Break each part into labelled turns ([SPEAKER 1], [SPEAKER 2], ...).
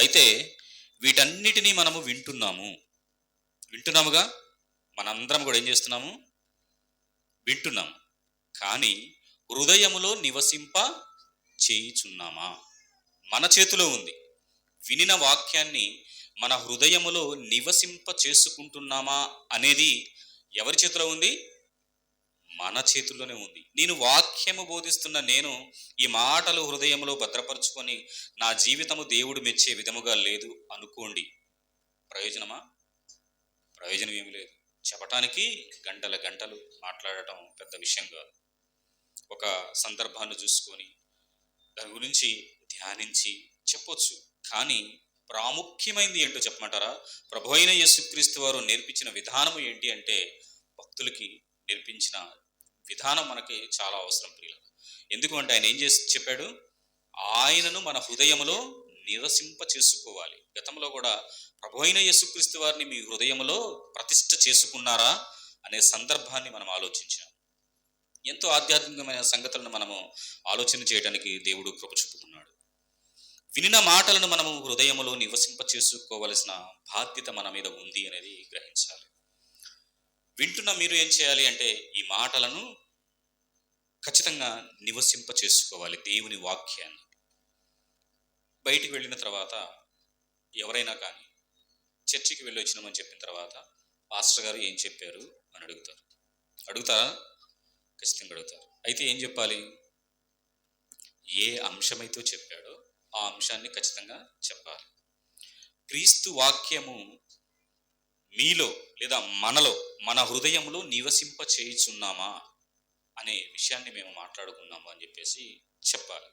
[SPEAKER 1] అయితే వీటన్నిటినీ మనము వింటున్నాము. వింటున్నాముగా? మనందరం కూడా ఏం చేస్తున్నాము? వింటున్నాము. కానీ హృదయములో నివసింప చేయుచున్నామా? మన చేతిలో ఉంది. వినిన వాక్యాన్ని మన హృదయములో నివసింప చేసుకుంటున్నామా అనేది ఎవరి చేతిలో ఉంది? మన చేతుల్లోనే ఉంది. నేను వాక్యము బోధిస్తున్న నేను ఈ మాటలు హృదయంలో భద్రపరుచుకొని నా జీవితము దేవుడు మెచ్చే విధముగా లేదు అనుకోండి. ప్రయోజనమా? ప్రయోజనం ఏమి లేదు. చెప్పటానికి గంటల గంటలు మాట్లాడటం పెద్ద విషయం కాదు. ఒక సందర్భాన్ని చూసుకొని దాని గురించి ధ్యానించి చెప్పొచ్చు. కానీ ప్రాముఖ్యమైనది ఏంటో చెప్పమంటారా? ప్రభు అయిన యేసుక్రీస్తు వారు నేర్పించిన విధానం ఏంటి అంటే భక్తులకి నేర్పించిన విధానం మనకి చాలా అవసరం ప్రియుల ఎందుకంటే ఆయన ఏం చేసి చెప్పాడు? ఆయనను మన హృదయములో నివసింప చేసుకోవాలి. గతంలో కూడా ప్రభు అయిన యేసుక్రీస్తు వారిని మీ హృదయములో ప్రతిష్ట చేసుకున్నారా అనే సందర్భాన్ని మనం ఆలోచించాం. ఎంతో ఆధ్యాత్మికమైన సంగతులను మనము ఆలోచన చేయడానికి దేవుడు కృప చూపుతున్నాడు. వినిన మాటలను మనము హృదయములో నివసింప చేసుకోవలసిన బాధ్యత మన మీద ఉంది అనేది గ్రహించాలి. వింటున్న మీరు ఏం చేయాలి అంటే ఈ మాటలను ఖచ్చితంగా నివసింప చేసుకోవాలి దేవుని వాక్యాన్ని. బయటికి వెళ్ళిన తర్వాత ఎవరైనా కానీ చర్చికి వెళ్ళి వచ్చినామని చెప్పిన తర్వాత పాస్టర్ గారు ఏం చెప్పారు అని అడుగుతారు. అడుగుతారా? ఖచ్చితంగా అడుగుతారు. అయితే ఏం చెప్పాలి? ఏ అంశమైతే చెప్పాడో ఆ అంశాన్ని ఖచ్చితంగా చెప్పాలి. క్రీస్తు వాక్యము మీలో లేదా మనలో మన హృదయంలో నివసింప చేయుచున్నామా అనే విషయాన్ని మేము మాట్లాడుకున్నాము అని చెప్పేసి చెప్పాలి.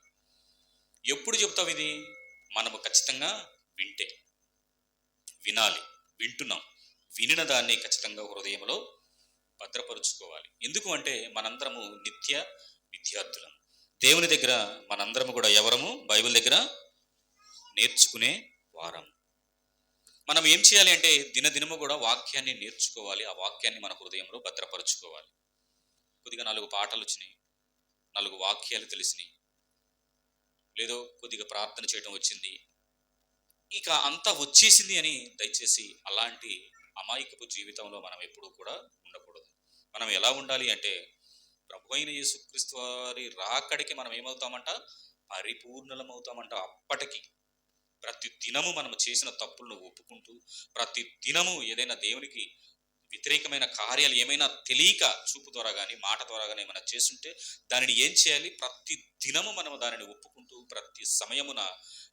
[SPEAKER 1] ఎప్పుడు చెప్తావు ఇది? మనము ఖచ్చితంగా వింటే వినాలి వింటున్నాం. వినిన దాన్ని ఖచ్చితంగా హృదయంలో భద్రపరుచుకోవాలి. ఎందుకు అంటే మనందరము నిత్య విద్యార్థులం. దేవుని దగ్గర మనందరము కూడా ఎవరము? బైబిల్ దగ్గర నేర్చుకునే వారం మనం ఏం చేయాలి అంటే దినదినము కూడా వాక్యాన్ని నేర్చుకోవాలి. ఆ వాక్యాన్ని మన హృదయంలో భద్రపరుచుకోవాలి. కొద్దిగా నాలుగు పాటలు వచ్చినాయి. నాలుగు వాక్యాలు తెలిసినాయి. లేదో కొద్దిగా ప్రార్థన చేయడం వచ్చింది. ఇక అంతా వచ్చేసింది అని దయచేసి అలాంటి అమాయకపు జీవితంలో మనం ఎప్పుడూ కూడా ఉండకూడదు. మనం ఎలా ఉండాలి అంటే ప్రభు అయిన యేసుక్రీస్తు వారి రాకడికి మనం ఏమవుతామంట? పరిపూర్ణలమవుతామంట అప్పటికి. ప్రతి దినము మనం చేసిన తప్పులను ఒప్పుకుంటూ ప్రతి దినము ఏదైనా దేవునికి వ్యతిరేకమైన కార్యాలు ఏమైనా తెలియక చూపు ద్వారా కానీ మాట ద్వారా కానీ ఏమైనా చేస్తుంటే దానిని ఏం చేయాలి? ప్రతి దినము మనం దానిని ఒప్పుకుంటూ ప్రతి సమయమున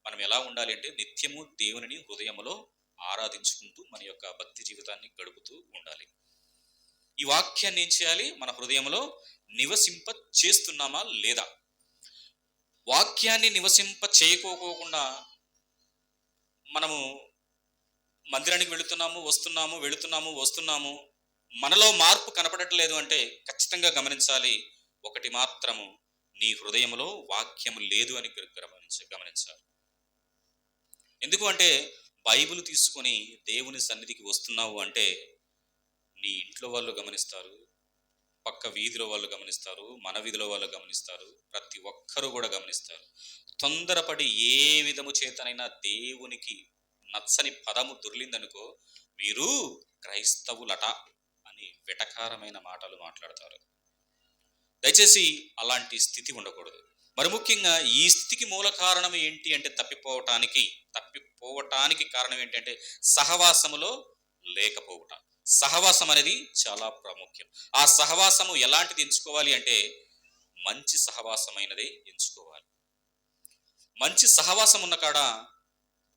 [SPEAKER 1] మనం ఎలా ఉండాలి అంటే నిత్యము దేవునిని హృదయములో ఆరాధించుకుంటూ మన యొక్క భక్తి జీవితాన్ని గడుపుతూ ఉండాలి. ఈ వాక్యాన్ని ఏం చేయాలి? మన హృదయంలో నివసింప చేస్తున్నామా? లేదా? వాక్యాన్ని నివసింప చేయకోకుండా మనము మందిరానికి వెళుతున్నాము వస్తున్నాము వెళుతున్నాము వస్తున్నాము. మనలో మార్పు కనపడట్లేదు అంటే ఖచ్చితంగా గమనించాలి. ఒకటి మాత్రము నీ హృదయంలో వాక్యము లేదు అని గమనించ గమనించాలి. ఎందుకు అంటే బైబిల్ తీసుకొని దేవుని సన్నిధికి వస్తున్నావు అంటే నీ ఇంట్లో వాళ్ళు గమనిస్తారు. పక్క వీధిలో వాళ్ళు గమనిస్తారు మన వీధిలో వాళ్ళు గమనిస్తారు ప్రతి ఒక్కరూ కూడా గమనిస్తారు. తొందరపడి ఏ విధము చేతనైనా దేవునికి నచ్చని పదము దొర్లిందనుకో మీరు క్రైస్తవులట అని వెటకారమైన మాటలు మాట్లాడతారు. దయచేసి అలాంటి స్థితి ఉండకూడదు. మరి ముఖ్యంగా ఈ స్థితికి మూల కారణం ఏంటి అంటే తప్పిపోవటానికి తప్పిపోవటానికి కారణం ఏంటంటే సహవాసములో లేకపోవట. సహవాసం అనేది చాలా ప్రాముఖ్యం. ఆ సహవాసము ఎలాంటిది ఎంచుకోవాలి అంటే మంచి సహవాసమైనది ఎంచుకోవాలి. మంచి సహవాసం ఉన్న కాడ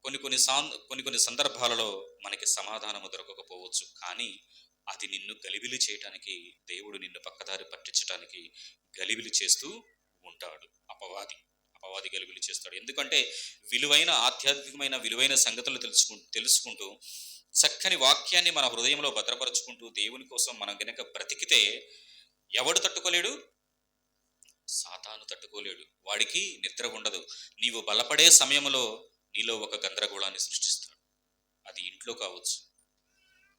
[SPEAKER 1] కొన్ని కొన్ని సా కొన్ని కొన్ని సందర్భాలలో మనకి సమాధానము దొరకకపోవచ్చు. కానీ అది నిన్ను గలిబిలి చేయటానికి దేవుడు నిన్ను పక్కదారి పట్టించడానికి గలిబిలి చేస్తూ ఉంటాడు. అపవాది అపవాది గలిబిలి చేస్తాడు. ఎందుకంటే విలువైన ఆధ్యాత్మికమైన విలువైన సంగతులు తెలుసుకు తెలుసుకుంటూ చక్కని వాక్యాన్ని మన హృదయంలో భద్రపరచుకుంటూ దేవుని కోసం మనం గనక బ్రతికితే ఎవడు తట్టుకోలేడు? సాతాను తట్టుకోలేడు. వాడికి నిద్ర ఉండదు. నీవు బలపడే సమయంలో నీలో ఒక గందరగోళాన్ని సృష్టిస్తాడు. అది ఇంట్లో కావచ్చు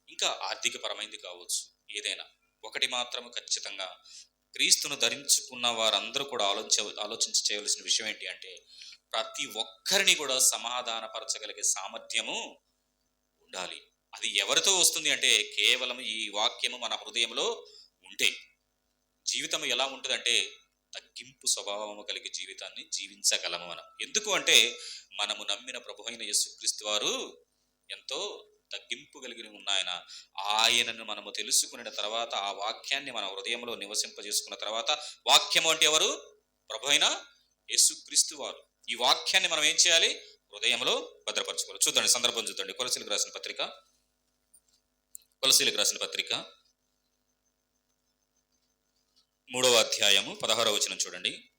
[SPEAKER 1] ఇంకా ఆర్థికపరమైంది కావచ్చు ఏదైనా. ఒకటి మాత్రం ఖచ్చితంగా క్రీస్తును ధరించుకున్న వారందరూ కూడా ఆలోచించ ఆలోచించి చేయవలసిన విషయం ఏంటి అంటే ప్రతి ఒక్కరిని కూడా సమాధానపరచగలిగే సామర్థ్యము ఉండాలి. అది ఎవరితో వస్తుంది అంటే కేవలం ఈ వాక్యము మన హృదయంలో ఉంటే. జీవితం ఎలా ఉంటుందంటే తగ్గింపు స్వభావము కలిగి జీవితాన్ని జీవించగలము మనం. ఎందుకు అంటే మనము నమ్మిన ప్రభు అయిన యేసుక్రీస్తు వారు ఎంతో తగ్గింపు కలిగి ఉన్నాయన. ఆయనను మనము తెలుసుకున్న తర్వాత ఆ వాక్యాన్ని మన హృదయంలో నివసింపజేసుకున్న తర్వాత వాక్యము అంటే ఎవరు? ప్రభు అయిన యేసుక్రీస్తు వారు. ఈ వాక్యాన్ని మనం ఏం చేయాలి? హృదయంలో భద్రపరచుకోవాలి. చూద్దండి సందర్భం చూద్దండి. కొలసీలకు రాసిన పత్రిక. కొలసీలకు రాసిన పత్రిక. మూడవ అధ్యాయము పదహారవ వచనం చూడండి.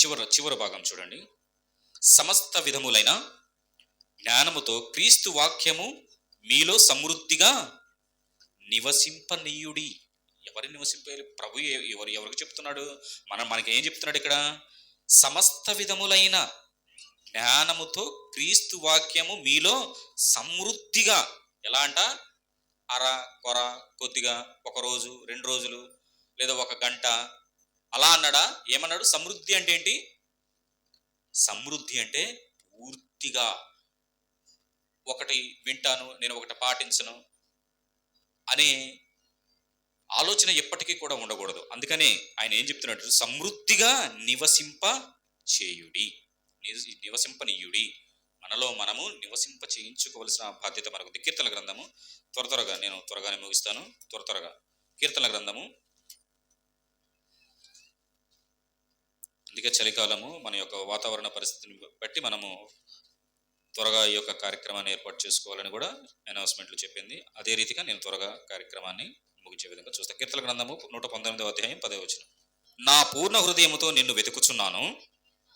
[SPEAKER 1] చివర చివరి భాగం చూడండి. సమస్త విధములైన జ్ఞానముతో క్రీస్తు వాక్యము మీలో సమృద్ధిగా నివసింపనీయుడి. ఎవరు నివసింపేయాలి ప్రభు ఎవరు ఎవరికి చెప్తున్నాడు? మనం మనకి ఏం చెప్తున్నాడు ఇక్కడ? సమస్త విధములైన జ్ఞానముతో క్రీస్తు వాక్యము మీలో సమృద్ధిగా ఎలా అంట? అర కొర కొద్దిగా ఒక రోజు రెండు రోజులు లేదా ఒక గంట అలా అన్నాడా? ఏమన్నాడు? సమృద్ధి అంటే ఏంటి? సమృద్ధి అంటే పూర్తిగా. ఒకటి వింటాను నేను ఒకటి పాటించను అనే ఆలోచన ఎప్పటికీ కూడా ఉండకూడదు. అందుకనే ఆయన ఏం చెప్తున్నాడు? సమృద్ధిగా నివసింప చేయుడి నివసింపనీయుడి. మనలో మనము నివసింప చేయించుకోవలసిన బాధ్యత మనకు కీర్తన గ్రంథము. త్వర త్వరగా నేను త్వరగానే ముగిస్తాను. త్వర త్వరగా. కీర్తన గ్రంథము. అందుకే చలికాలము మన యొక్క వాతావరణ పరిస్థితిని బట్టి మనము త్వరగా ఈ యొక్క కార్యక్రమాన్ని ఏర్పాటు చేసుకోవాలని కూడా అనౌన్స్మెంట్లు చెప్పింది. అదే రీతిగా నేను త్వరగా కార్యక్రమాన్ని ముగించే విధంగా చూస్తాను కీర్తన గ్రంథము నూట పంతొమ్మిదవ అధ్యాయం పదే వచ్చిన నా పూర్ణ హృదయముతో నిన్ను వెతుకుచున్నాను.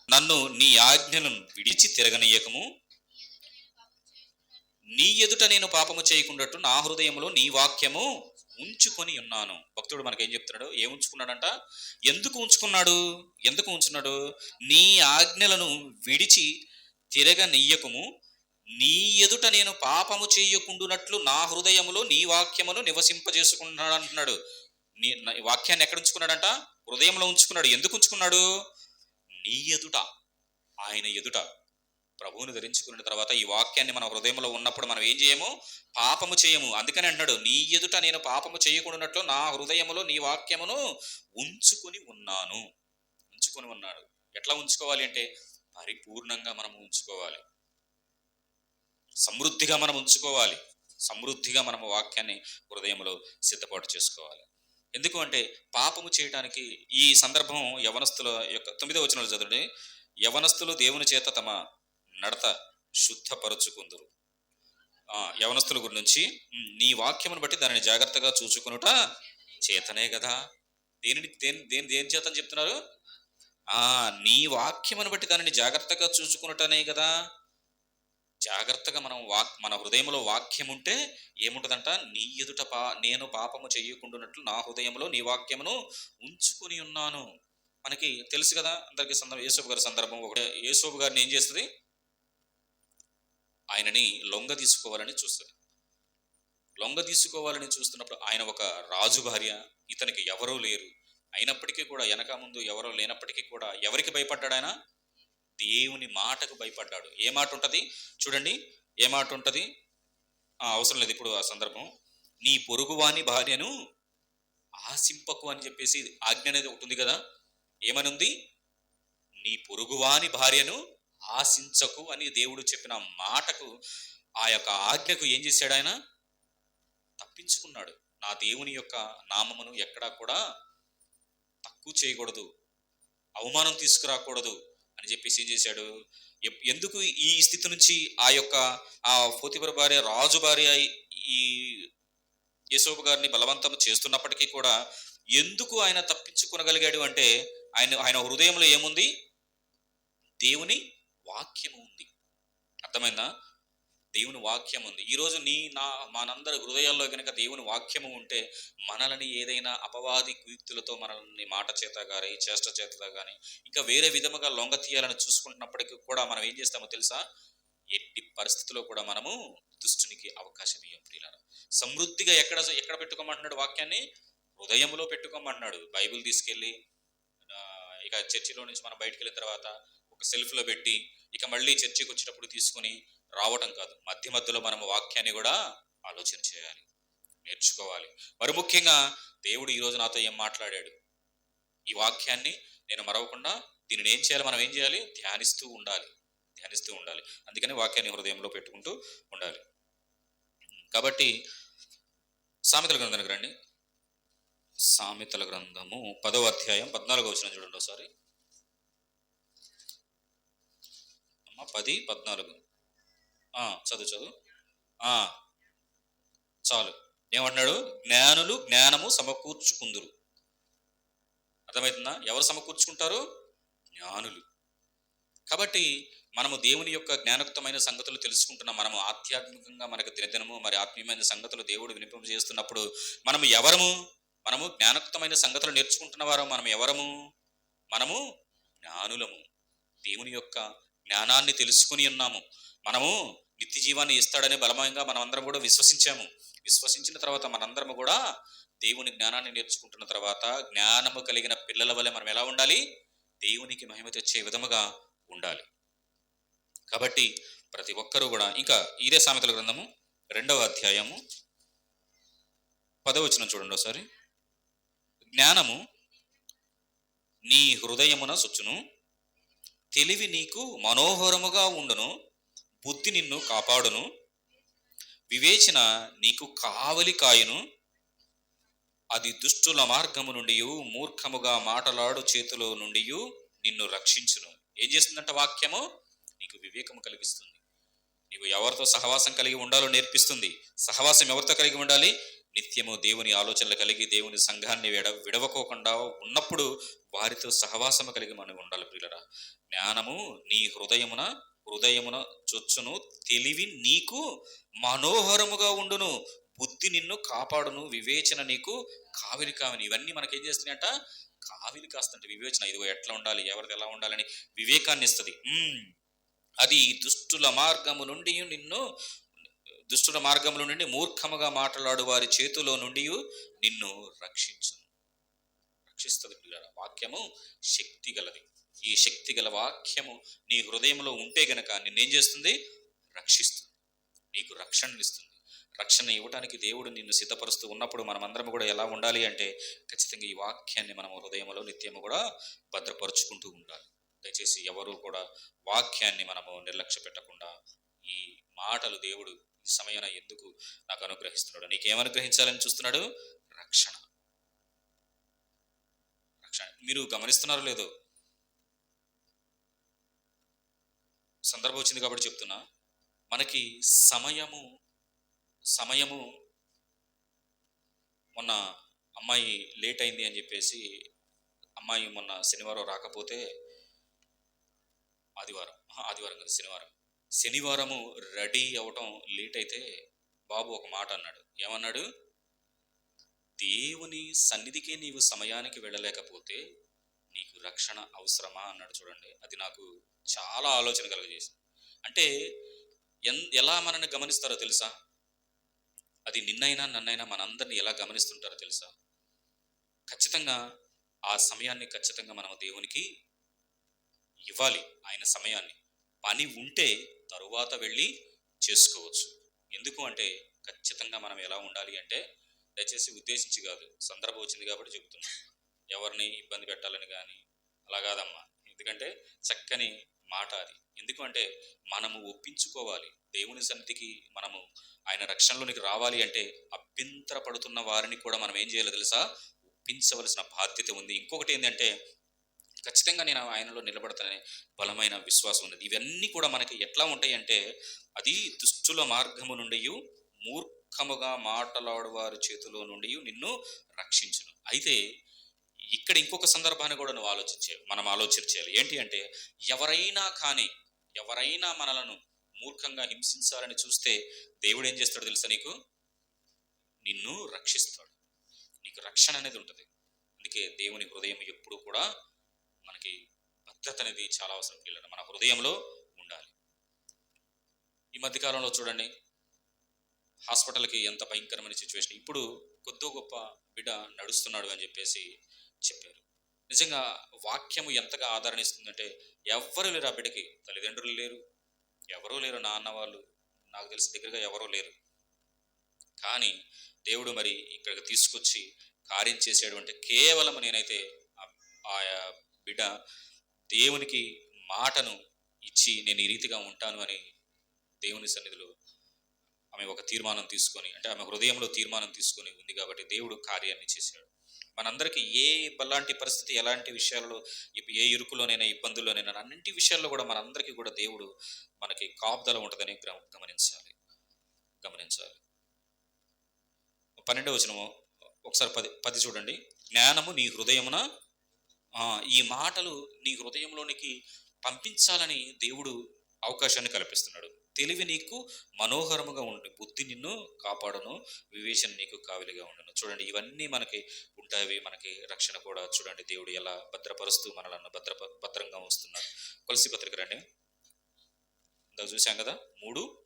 [SPEAKER 1] నన్ను నీ ఆజ్ఞలను విడిచి తిరగనీయకము. నీ ఎదుట నేను పాపము చేయకుండాట్టు నా హృదయంలో నీ వాక్యము ఉంచుకొని ఉన్నాను. భక్తుడు మనకేం చెప్తున్నాడు? ఏం ఉంచుకున్నాడంట? ఎందుకు ఉంచుకున్నాడు? ఎందుకు ఉంచున్నాడు? నీ ఆజ్ఞలను విడిచి తిరగనీయకము. నీ ఎదుట నేను పాపము చేయకుండునట్లు నా హృదయములో నీ వాక్యమును నివసింపజేసుకున్నాడు అంటున్నాడు నీ వాక్యాన్ని ఎక్కడ ఉంచుకున్నాడంట? హృదయంలో ఉంచుకున్నాడు. ఎందుకు ఉంచుకున్నాడు? నీ ఎదుట ఆయన ఎదుట ప్రభువుని ధరించుకున్న తర్వాత ఈ వాక్యాన్ని మన హృదయంలో ఉన్నప్పుడు మనం ఏం చేయము? పాపము చేయము. అందుకని అంటున్నాడు నీ ఎదుట నేను పాపము చేయకుండానట్లు నా హృదయములో నీ వాక్యమును ఉంచుకుని ఉన్నాను. ఉంచుకొని ఉన్నాడు. ఎట్లా ఉంచుకోవాలి అంటే పరిపూర్ణంగా మనం ఉంచుకోవాలి. సమృద్ధిగా మనం ఉంచుకోవాలి. సమృద్ధిగా మనం వాక్యాన్ని హృదయంలో సిద్ధపాటు చేసుకోవాలి. ఎందుకు అంటే పాపము చేయడానికి ఈ సందర్భం యవనస్తుల యొక్క తొమ్మిదో వచనాలు చదవండి. యవనస్తులు దేవుని చేత తమ నడత శుద్ధపరచుకుందరు. యవనస్తుల గురించి నీ వాక్యమును బట్టి దానిని జాగ్రత్తగా చూచుకునుట చేతనే కదా దేనిని దేని దేని దేని చేత అని చెప్తున్నారు? ఆ నీ వాక్యమును బట్టి దానిని జాగ్రత్తగా చూచుకునుటనే కదా జాగ్రత్తగా మనం వాక్ మన హృదయంలో వాక్యం ఉంటే ఏముంటదంట? నీ ఎదుట పా నేను పాపము చెయ్యకుండానట్లు నా హృదయంలో నీ వాక్యమును ఉంచుకుని ఉన్నాను. మనకి తెలుసు కదా అందరికి సందర్భం యేసోబు గారి సందర్భం ఒకటి. యేసోబు గారిని ఏం చేస్తుంది? ఆయనని లొంగ తీసుకోవాలని చూస్తుంది. లొంగ తీసుకోవాలని చూస్తున్నప్పుడు ఆయన ఒక రాజు భార్య ఇతనికి ఎవరూ లేరు. అయినప్పటికీ కూడా వెనక ముందు ఎవరో లేనప్పటికీ కూడా ఎవరికి భయపడ్డాడు ఆయన దేవుని మాటకు భయపడ్డాడు. ఏ మాట ఉంటుంది? చూడండి. ఏ మాట ఉంటుంది? అవసరం లేదు ఇప్పుడు ఆ సందర్భం. నీ పొరుగువాని భార్యను ఆశింపకు అని చెప్పేసి ఆజ్ఞ అనేది ఒకటి ఉంది కదా. ఏమని ఉంది నీ పొరుగువాని భార్యను ఆశించకు అని దేవుడు చెప్పిన మాటకు ఆ యొక్క ఆజ్ఞకు ఏం చేశాడు ఆయన? తప్పించుకున్నాడు. నా దేవుని యొక్క నామమును ఎక్కడా కూడా తక్కువ చేయకూడదు. అవమానం తీసుకురాకూడదు. అని చెప్పేసి ఏం చేశాడు? ఎందుకు ఈ స్థితి నుంచి ఆ యొక్క ఆ పోతిపర భార్య రాజు భార్య ఈ యేసోబు గారిని బలవంతం చేస్తున్నప్పటికీ కూడా ఎందుకు ఆయన తప్పించుకునగలిగాడు అంటే ఆయన ఆయన హృదయంలో ఏముంది? దేవుని వాక్యము ఉంది. అర్థమైందా? దేవుని వాక్యం ఉంది. ఈరోజు నీ నా మనందరి హృదయాల్లో కనుక దేవుని వాక్యము ఉంటే మనల్ని ఏదైనా అపవాది కుయుక్తులతో మనల్ని మాట చేత కానీ చేష్ట చేత కానీ ఇంకా వేరే విధముగా లొంగ తీయాలని చూసుకుంటున్నప్పటికీ కూడా మనం ఏం చేస్తామో తెలుసా? ఎట్టి పరిస్థితుల్లో కూడా మనము దుష్టునికి అవకాశం ఇవ్వం ప్రియులారా. సమృద్ధిగా ఎక్కడ ఎక్కడ పెట్టుకోమంటున్నాడు వాక్యాన్ని? హృదయంలో పెట్టుకోమంటున్నాడు. బైబిల్ తీసుకెళ్ళి ఇక చర్చిలో నుంచి మనం బయటికి వెళ్ళిన తర్వాత ఒక సెల్ఫ్లో పెట్టి ఇక మళ్ళీ చర్చికి వచ్చేటప్పుడు తీసుకొని రావటం కాదు. మధ్య మధ్యలో మనం వాక్యాన్ని కూడా ఆలోచన చేయాలి నేర్చుకోవాలి. మరి ముఖ్యంగా దేవుడు ఈరోజు నాతో ఏం మాట్లాడాడు? ఈ వాక్యాన్ని నేను మరవకుండా దీనిని ఏం చేయాలి? మనం ఏం చేయాలి? ధ్యానిస్తూ ఉండాలి. ధ్యానిస్తూ ఉండాలి. అందుకని వాక్యాన్ని హృదయంలో పెట్టుకుంటూ ఉండాలి. కాబట్టి సామెతల గ్రంథానికి రండి. సామెతల గ్రంథము పదవ అధ్యాయం పద్నాలుగో వచ్చిన చూడండి ఒకసారి. అమ్మ పది పద్నాలుగు. చదువు చదువు. చాలు. ఏమంటున్నాడు జ్ఞానులు జ్ఞానము సమకూర్చుకుందురు. అర్థమవుతుందా? ఎవరు సమకూర్చుకుంటారు? జ్ఞానులు. కాబట్టి మనము దేవుని యొక్క జ్ఞానయుక్తమైన సంగతులు తెలుసుకుంటున్నాం. మనము ఆధ్యాత్మికంగా మనకు దినదినము మరి ఆత్మీయమైన సంగతులు దేవుడు వినిపింప చేస్తున్నప్పుడు మనము ఎవరము? మనము జ్ఞానయుక్తమైన సంగతులు నేర్చుకుంటున్న వారు మనం ఎవరము? మనము జ్ఞానులము. దేవుని యొక్క జ్ఞానాన్ని తెలుసుకుని ఉన్నాము. మనము నిత్య జీవాన్ని ఇస్తాడని బలమంగా మనం అందరం కూడా విశ్వసించాము. విశ్వసించిన తర్వాత మనందరము కూడా దేవుని జ్ఞానాన్ని నేర్చుకుంటున్న తర్వాత జ్ఞానము కలిగిన పిల్లల వల్ల మనం ఎలా ఉండాలి? దేవునికి మహిమ తెచ్చే విధముగా ఉండాలి. కాబట్టి ప్రతి ఒక్కరూ కూడా ఇంకా ఇదే సామెతల గ్రంథము రెండవ అధ్యాయము పదవచనం చూడండి ఒకసారి. జ్ఞానము నీ హృదయమున సొచ్చును తెలివి నీకు మనోహరముగా ఉండును బుద్ధి నిన్ను కాపాడును. వివేచన నీకు కావలి కాయును. అది దుష్టుల మార్గము నుండి మూర్ఖముగా మాటలాడు చేతిలో నుండి నిన్ను రక్షించును. ఏం చేస్తుందంట వాక్యము? నీకు వివేకము కలిగిస్తుంది. నీవు ఎవరితో సహవాసం కలిగి ఉండాలో నేర్పిస్తుంది. సహవాసం ఎవరితో కలిగి ఉండాలి? నిత్యము దేవుని ఆలోచనలు కలిగి దేవుని సంఘాన్ని విడ విడవకోకుండా ఉన్నప్పుడు వారితో సహవాసము కలిగి మనం ఉండాలి ప్రియులరా. జ్ఞానము నీ హృదయమున హృదయమున చొచ్చును తెలివి నీకు మనోహరముగా ఉండును. బుద్ధి నిన్ను కాపాడును వివేచన నీకు కావిలి కావని. ఇవన్నీ మనకేం చేస్తున్నాయంట? కావిలి కాస్తుంటే వివేచన. ఇదిగో ఎట్లా ఉండాలి ఎవరిది ఎలా ఉండాలని వివేకాన్ని ఇస్తుంది. అది దుష్టుల మార్గము నుండి నిన్ను దుష్టుల మార్గముల నుండి మూర్ఖముగా మాట్లాడు వారి చేతిలో నుండి నిన్ను రక్షించును. రక్షిస్తుంది వాక్యము శక్తి గలది. ఈ శక్తి గల వాక్యము నీ హృదయంలో ఉంటే గనక నిన్నేం చేస్తుంది? రక్షిస్తుంది. నీకు రక్షణనిస్తుంది రక్షణ ఇవ్వడానికి దేవుడు నిన్ను సిద్ధపరుస్తూ ఉన్నప్పుడు మనమందరం కూడా ఎలా ఉండాలి అంటే ఖచ్చితంగా ఈ వాక్యాన్ని మనం హృదయంలో నిత్యము కూడా భద్రపరుచుకుంటూ ఉండాలి. దయచేసి ఎవరు కూడా వాక్యాన్ని మనము నిర్లక్ష్య పెట్టకుండా ఈ మాటలు దేవుడు ఈ సమయాన ఎందుకు నాకు అనుగ్రహిస్తున్నాడు నీకేమనుగ్రహించాలని చూస్తున్నాడు? రక్షణ. రక్షణ. మీరు గమనిస్తున్నారో లేదో? సందర్భం వచ్చింది కాబట్టి చెప్తున్నా. మనకి సమయము సమయము మొన్న అమ్మాయి లేట్ అయింది అని చెప్పేసి అమ్మాయి మొన్న శనివారం రాకపోతే ఆదివారం ఆదివారం కదా శనివారం. శనివారము రెడీ అవ్వటం లేట్ అయితే బాబు ఒక మాట అన్నాడు. ఏమన్నాడు? దేవుని సన్నిధికే నీవు సమయానికి వెళ్ళలేకపోతే నీకు రక్షణ అవసరమా? అన్నాడు చూడండి. అది నాకు చాలా ఆలోచన కలుగజేసింది. అంటే ఎన్ ఎలా మనల్ని గమనిస్తారో తెలుసా? అది నిన్నైనా నన్నైనా మనందరినీ ఎలా గమనిస్తుంటారో తెలుసా? ఖచ్చితంగా ఆ సమయాన్ని ఖచ్చితంగా మనం దేవునికి ఇవ్వాలి ఆయన సమయాన్ని. పని ఉంటే తరువాత వెళ్ళి చేసుకోవచ్చు. ఎందుకు అంటే ఖచ్చితంగా మనం ఎలా ఉండాలి అంటే దయచేసి ఉద్దేశించి కాదు సందర్భం వచ్చింది కాబట్టి చెబుతున్నాను ఎవరిని ఇబ్బంది పెట్టాలని కానీ అలా కాదమ్మా. ఎందుకంటే చక్కని మాట అది. ఎందుకంటే మనము ఒప్పించుకోవాలి. దేవుని సన్నిధికి మనము ఆయన రక్షణలోనికి రావాలి అంటే అభ్యంతర పడుతున్న వారిని కూడా మనం ఏం చేయాలి తెలుసా? ఒప్పించవలసిన బాధ్యత ఉంది. ఇంకొకటి ఏంటంటే ఖచ్చితంగా నేను ఆయనలో నిలబడతాననే బలమైన విశ్వాసం ఉన్నది. ఇవన్నీ కూడా మనకి ఎట్లా ఉంటాయి అంటే అది దుష్టుల మార్గము నుండి మూర్ఖముగా మాటలాడు వారి చేతిలో నుండి నిన్ను రక్షించును. అయితే ఇక్కడ ఇంకొక సందర్భాన్ని కూడా నువ్వు ఆలోచించే మనం ఆలోచించాలి ఏంటి అంటే ఎవరైనా కానీ ఎవరైనా మనలను మూర్ఖంగా హింసించాలని చూస్తే దేవుడు ఏం చేస్తాడు తెలుసా నీకు? నిన్ను రక్షిస్తాడు. నీకు రక్షణ అనేది ఉంటుంది. అందుకే దేవుని హృదయం ఎప్పుడు కూడా మనకి భద్రత అనేది చాలా అవసరం పిల్లలు. మన హృదయంలో ఉండాలి. ఈ మధ్యకాలంలో చూడండి హాస్పిటల్కి ఎంత భయంకరమైన సిచ్యువేషన్. ఇప్పుడు కొద్దో గొప్ప బిడ్డ నడుస్తున్నాడు అని చెప్పేసి చెప్పారు. నిజంగా వాక్యము ఎంతగా ఆదరణ ఇస్తుందంటే ఎవ్వరు లేరు ఆ బిడ్డకి. తల్లిదండ్రులు లేరు ఎవరూ లేరు నాన్న వాళ్ళు నాకు తెలిసి దగ్గరగా ఎవరూ లేరు. కానీ దేవుడు మరి ఇక్కడికి తీసుకొచ్చి కార్యం చేసేటువంటి కేవలం నేనైతే ఆ- ఆయా బిడ్డ దేవునికి మాటను ఇచ్చి నేను ఈ రీతిగా ఉంటాను అని దేవుని సన్నిధిలో ఆమె ఒక తీర్మానం తీసుకొని అంటే ఆమె హృదయంలో తీర్మానం తీసుకొని ఉంది కాబట్టి దేవుడు కార్యాన్ని చేశాడు. మనందరికీ ఏ ఎలాంటి పరిస్థితి ఎలాంటి విషయాలలో ఏ ఇరుకులోనైనా ఇబ్బందుల్లోనైనా అన్నింటి విషయాల్లో కూడా మనందరికీ కూడా దేవుడు మనకి కాపుదల ఉంటుందని గమనించాలి. గమనించాలి. పన్నెండవ వచనము ఒకసారి పది పది చూడండి. జ్ఞానము నీ హృదయమున ఈ మాటలు నీ హృదయంలోనికి పంపించాలని దేవుడు అవకాశాన్ని కల్పిస్తున్నాడు. తెలివి నీకు మనోహరముగా ఉండు. బుద్ధి నిన్ను కాపాడును. వివేచన నీకు కావిలిగా ఉండును. చూడండి ఇవన్నీ మనకి ఉంటాయి. మనకి రక్షణ కూడా చూడండి. దేవుడు ఎలా భద్రపరుస్తూ మనలను భద్ర భద్రంగా వస్తున్నాడు కొలసి పత్రిక రండి. ఇందాక చూసాం కదా మూడు.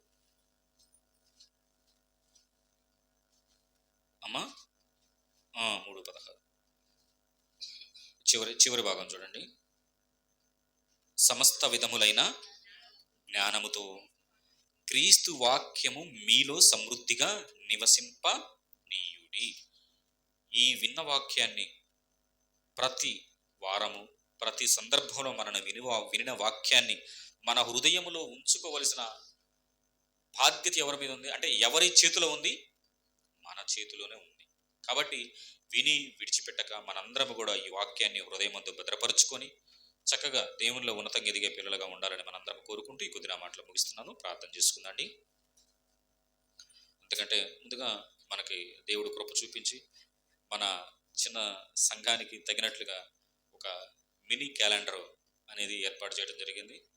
[SPEAKER 1] అమ్మా? మూడు పదహారు. చివరి చివరి భాగం చూడండి. సమస్త విధములైన జ్ఞానముతో క్రీస్తు వాక్యము మీలో సమృద్ధిగా నివసింప నీయుడి ఈ విన్న వాక్యాన్ని ప్రతి వారము ప్రతి సందర్భంలో మనను విని వినిన వాక్యాన్ని మన హృదయములో ఉంచుకోవలసిన బాధ్యత ఎవరి మీద ఉంది? అంటే ఎవరి చేతిలో ఉంది? మన చేతిలోనే ఉంది. కాబట్టి విని విడిచిపెట్టక మనందరము కూడా ఈ వాక్యాన్ని హృదయమందు భద్రపరుచుకొని చక్కగా దేవునిలో ఉన్నతంగా ఎదిగే పిల్లలుగా ఉండాలని మనందరం కోరుకుంటూ ఈ కొద్దిన మాటలు ముగిస్తున్నాను. ప్రార్థన చేసుకుందండి. ఎందుకంటే ముందుగా మనకి దేవుడు కృప చూపించి మన చిన్న సంఘానికి తగినట్లుగా ఒక మినీ క్యాలెండర్ అనేది ఏర్పాటు చేయడం జరిగింది.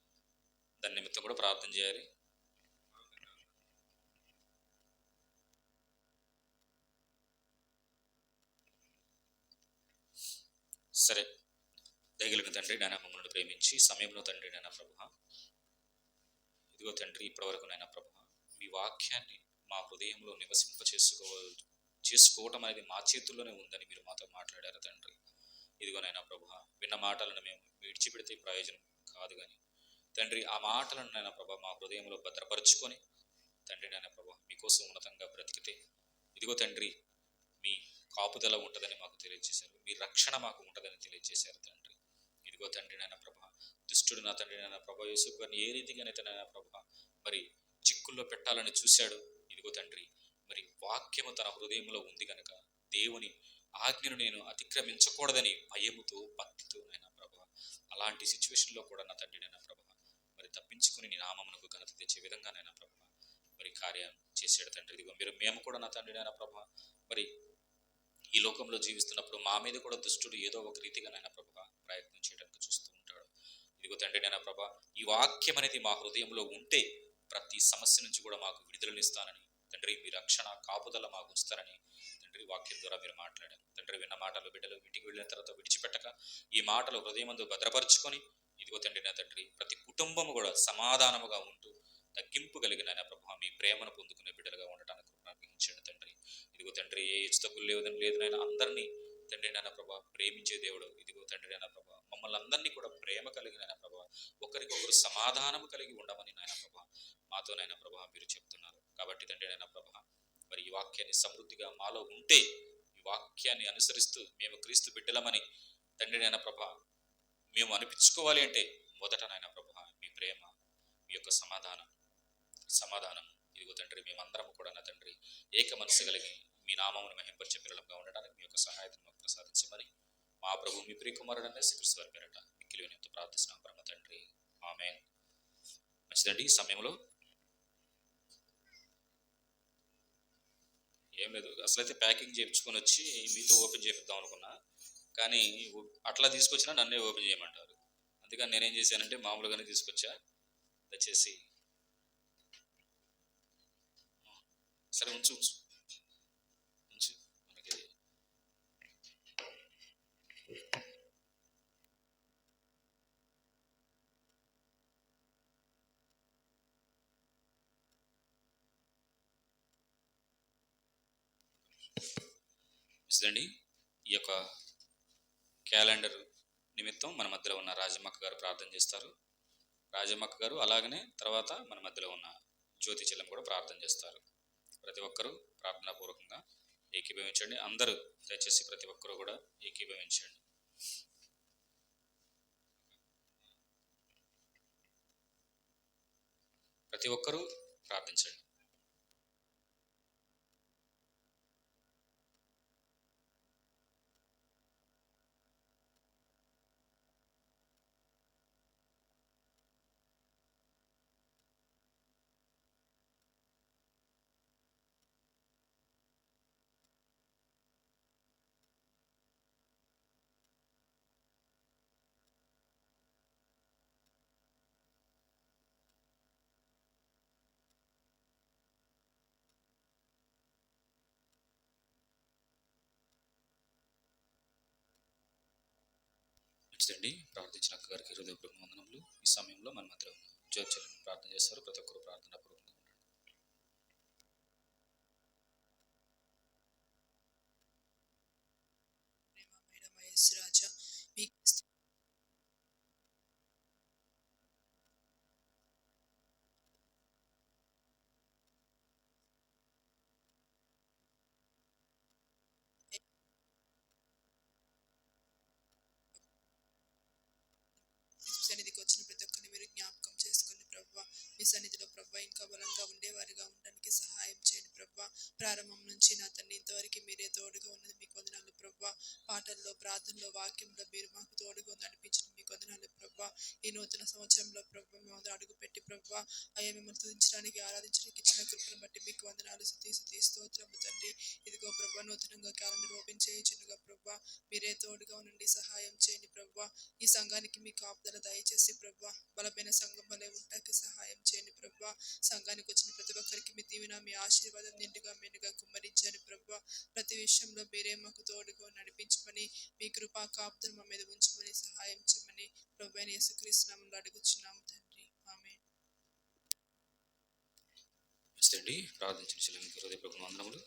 [SPEAKER 1] దాని నిమిత్తం కూడా ప్రార్థన చేయాలి. సరే. దయగలిగిన తండ్రి నాయన మమ్మల్ని ప్రేమించి సమయంలో తండ్రి నాయన ప్రభు ఇదిగో తండ్రి ఇప్పటివరకు నాయన ప్రభు మీ వాక్యాన్ని మా హృదయంలో నివసింప చేసుకో చేసుకోవటం అనేది మా చేతుల్లోనే ఉందని మీరు మాతో మాట్లాడారు తండ్రి. ఇదిగో నాయన ప్రభు విన్న మాటలను మేము విడిచిపెడితే ప్రయోజనం కాదు కానీ తండ్రి ఆ మాటలను నాయన ప్రభా మా హృదయంలో భద్రపరుచుకొని తండ్రి నాయన ప్రభు మీకోసం ఉన్నతంగా బ్రతికితే ఇదిగో తండ్రి మీ కాపుదల ఉంటుందని మాకు తెలియజేశారు మీ రక్షణ మాకు ఉంటుందని తెలియజేశారు తండ్రి. ఇదిగో తండ్రి నాయన ప్రభ దుష్టుడు నా తండ్రి నాయన ప్రభ యూసుఫ్ గారిని ఏ రీతిగానైతే నాయన ప్రభ మరి చిక్కుల్లో పెట్టాలని చూశాడు ఇదిగో తండ్రి మరి వాక్యము తన హృదయంలో ఉంది కనుక దేవుని ఆజ్ఞను నేను అతిక్రమించకూడదని భయముతో భక్తితో నాయన ప్రభ అలాంటి సిచ్యువేషన్లో కూడా నా తండ్రి నాయన ప్రభ మరి తప్పించుకుని నీ నామమునకు ఘనత తెచ్చే విధంగా నాయన ప్రభ మరి కార్యం చేశాడు తండ్రి. ఇదిగో మీరు మేము కూడా నా తండ్రి నాయన ప్రభ మరి ఈ లోకంలో జీవిస్తున్నప్పుడు మా మీద కూడా దుష్టుడు ఏదో ఒక రీతిగా నాయన ప్రభ ప్రయత్నం నీకు తండ్రి నాయన ప్రభ ఈ వాక్యం అనేది మా హృదయంలో ఉంటే ప్రతి సమస్య నుంచి కూడా మాకు విడుదలనిస్తానని తండ్రి మీ రక్షణ కాపుదల మాకు ఉంచుతారని తండ్రి వాక్యం ద్వారా మీరు మాట్లాడారు. తండ్రి విన్న మాటలు బిడ్డలు ఇంటికి వెళ్ళిన తర్వాత విడిచిపెట్టక ఈ మాటలు హృదయమందు భద్రపరుచుకొని ఇదిగో తండ్రి నా తండ్రి ప్రతి కుటుంబము కూడా సమాధానముగా ఉంటూ తగ్గింపు కలిగిన ఆయన ప్రభు మీ ప్రేమను పొందుకునే బిడ్డలుగా ఉండటానికి ప్రార్థించండి తండ్రి. ఇదిగో తండ్రి ఏ ఇష్టకులు లేదని లేదు నాయన అందరినీ తండ్రి నాయన ప్రభా ప్రేమించే దేవుడు ఇదిగో తండ్రి నాయన ప్రభా మమ్మల్ని అందరినీ కూడా ప్రేమ కలిగిన నాయన ప్రభా. ఒకరికొకరు సమాధానము కలిగి ఉండమని నాయన ప్రభా. మాతో నాయన ప్రభా మీరు చెప్తున్నారు. కాబట్టి తండ్రి నాయన ప్రభా మరి ఈ వాక్యాన్ని సమృద్ధిగా మాలో ఉంటే ఈ వాక్యాన్ని అనుసరిస్తూ మేము క్రీస్తు బిడ్డలమని తండ్రి నాయన ప్రభా మేము అనిపించుకోవాలి అంటే మొదట నాయన ప్రభా మీ ప్రేమ మీ యొక్క సమాధానం సమాధానం. ఇదిగో తండ్రి మేమందరం కూడా నా తండ్రి ఏక మనసు కలిగి మీ నామమును మహింపరిచే పిల్లలంగా ఉండడానికి మీ యొక్క సహాయతను మాకు ప్రసాదించమని మా ప్రభు మీ ప్రియకుమారుడనే శ్రీకృష్ణ వారి పేరట మిక్కిలి ఎంతో ప్రార్థిస్తున్నాం. పరమ తండ్రి. ఆమె మంచిదండి ఈ సమయంలో ఏం లేదు. అసలైతే ప్యాకింగ్ చేయించుకొని వచ్చి మీతో ఓపెన్ చేపిద్దాం అనుకున్నా. కానీ అట్లా తీసుకొచ్చినా నన్నే ఓపెన్ చేయమంటారు. అందుకని నేనేం చేశానంటే మామూలుగానే తీసుకొచ్చా. దయచేసి. సరే ఉంచు ఉంచు మనకి చూడండి. ఈ యొక్క క్యాలెండర్ నిమిత్తం మన మధ్యలో ఉన్న రాజమ్మక్క గారు ప్రార్థన చేస్తారు. రాజమ్మక్క గారు అలాగనే తర్వాత మన మధ్యలో ఉన్న జ్యోతి చెల్లం కూడా ప్రార్థన చేస్తారు. ప్రతి ఒక్కరూ ప్రార్థనాపూర్వకంగా ఏకీభవించండి. అందరూ దయచేసి ప్రతి ఒక్కరూ కూడా ఏకీభవించండి. ప్రతి ఒక్కరూ ప్రార్థించండి. మంచిదండి ప్రార్థించిన అక్కగారికి హృదయపూర్వక వందనములు. ఈ సమయంలో మన మధ్య ఉన్న ప్రార్థన చేస్తారు. ప్రతి ఒక్కరూ ప్రార్థన పూర్వకంగా
[SPEAKER 2] ప్రేమమైన మహేష్ రాజా మీకు సన్నిధికి వచ్చిన ప్రతి ఒక్కరిని మీరు జ్ఞాపకం చేసుకోండి ప్రభా మీ సన్నిధిలో ప్రభా ఇంకా బలంగా ఉండేవారిగా ఉండడానికి సహాయం చేయండి ప్రభా. ప్రారంభం నుంచి నా తండ్రి ఇంతవరకు మీరే తోడుగా ఉన్నది. మీకు వందనాలు ప్రభా. పాటల్లో ప్రార్థనలో వాక్యంలో మీరు మాకు తోడుగా ఉంది అనిపించిన మీకు వందనాలు ప్రభా. ఈ నూతన సంవత్సరంలో ప్రభా మేము అడుగు పెట్టి ప్రభా అయ్యా మిమ్మల్ని తుదించడానికి ఆరాధించడానికి ఇచ్చిన కృపను బట్టి మీకు వందనాలు. స్థుతి స్థుతి తండ్రి. ఇదిగో ప్రభా నూతనంగా క్యాలెండర్ ఓపెన్ చేయించుగా ప్రభా మీరే తోడుగా ఉండండి సహాయం చేయండి ప్రభా. ఈ సంఘానికి మీ కాపుదల దయచేసి ప్రభా బలమైన సంఘం వలె ఉంటాకి సహాయం చేయండి ప్రభా. సంఘానికి వచ్చిన ప్రతి ఒక్కరికి మీ దీవెన మీ ఆశీర్వాదం నిండుగా మెండుగా కుమ్మరించండి ప్రభా. ప్రతి విషయంలో మీరే మాకు తోడుగా నడిపించమని మీ కృపా కాపుదల మా మీద ఉంచమని సహాయం చేయమని ప్రభు అయిన యేసుక్రీస్తునామంలో అడుగుచున్నాము తండ్రి. ఆమె
[SPEAKER 1] ప్రార్థించిన శిలంకి హృదయపూర్వక వందనములు.